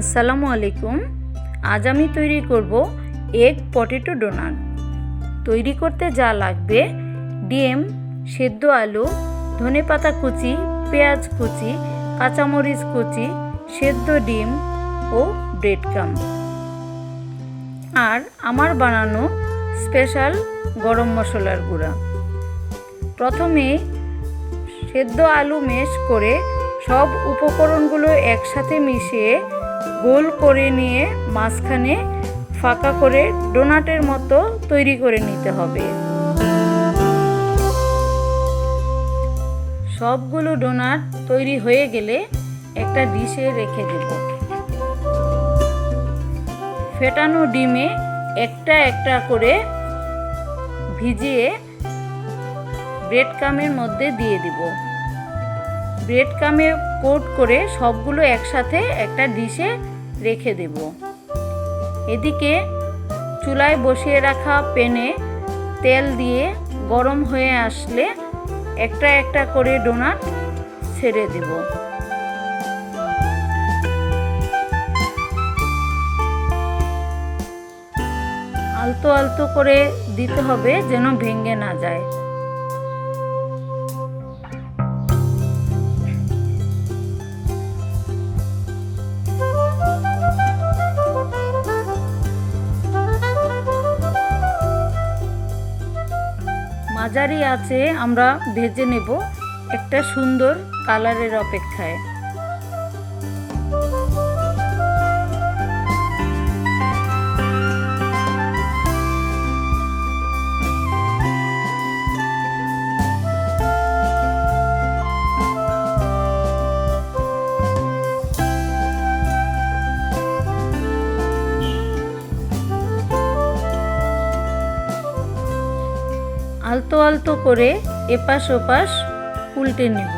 আসসালামু আলাইকুম। আজ আমি তৈরি করব এগ পটেটো ডোনাট তৈরি করতে যা লাগবে, ডিম, সেদ্ধ আলু ধনেপাতা কুচি, পেঁয়াজ কুচি, কাঁচামরিচ কুচি, সেদ্ধ ডিম ও ব্রেড কাম আর আমার বানানো স্পেশাল গরম মশলার গুঁড়া। প্রথমে সেদ্ধ আলু মেশ করে সব উপকরণগুলো একসাথে মিশিয়ে গোল করে নিয়ে মাঝখানে ফাঁকা করে ডোনাটের মতো তৈরি করে নিতে হবে। সবগুলো ডোনাট তৈরি হয়ে গেলে একটা ডিশে রেখে দেব। ফেটানো ডিমে একটা একটা করে ভিজিয়ে ব্রেড কামের মধ্যে দিয়ে দিব। ব্রেড কামে কোট করে সবগুলো একসাথে একটা ডিশে রেখে দেব। এদিকে চুলায় বসিয়ে রাখা প্যানে তেল দিয়ে গরম হয়ে আসলে একটা একটা করে ডোনাট ছেড়ে দেব। আলতো আলতো করে দিতে হবে যেন ভেঙে না যায়। মাঝারি আছে আমরা ভেজে নেব। একটা সুন্দর কালারের অপেক্ষায়। আলতো আলতো করে এপাশ ওপাশ উল্টে নেব।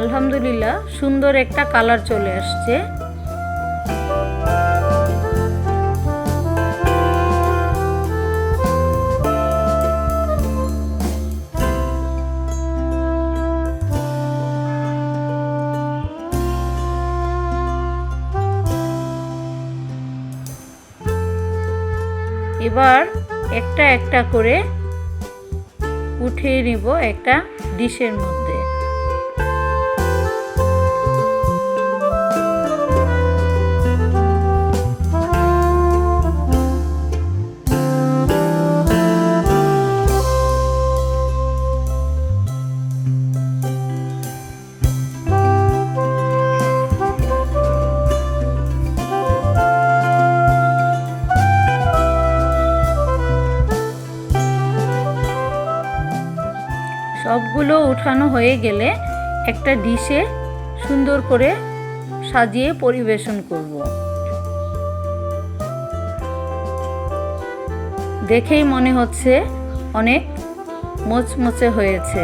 আলহামদুলিল্লাহ সুন্দর একটা কালার চলে আসছে। এবার একটা একটা করে উঠিয়ে নিব একটা ডিশের মধ্যে। সবগুলো উঠানো হয়ে গেলে একটা ডিশে সুন্দর করে সাজিয়ে পরিবেশন করব। দেখেই মনে হচ্ছে অনেক মোচমোচে হয়েছে।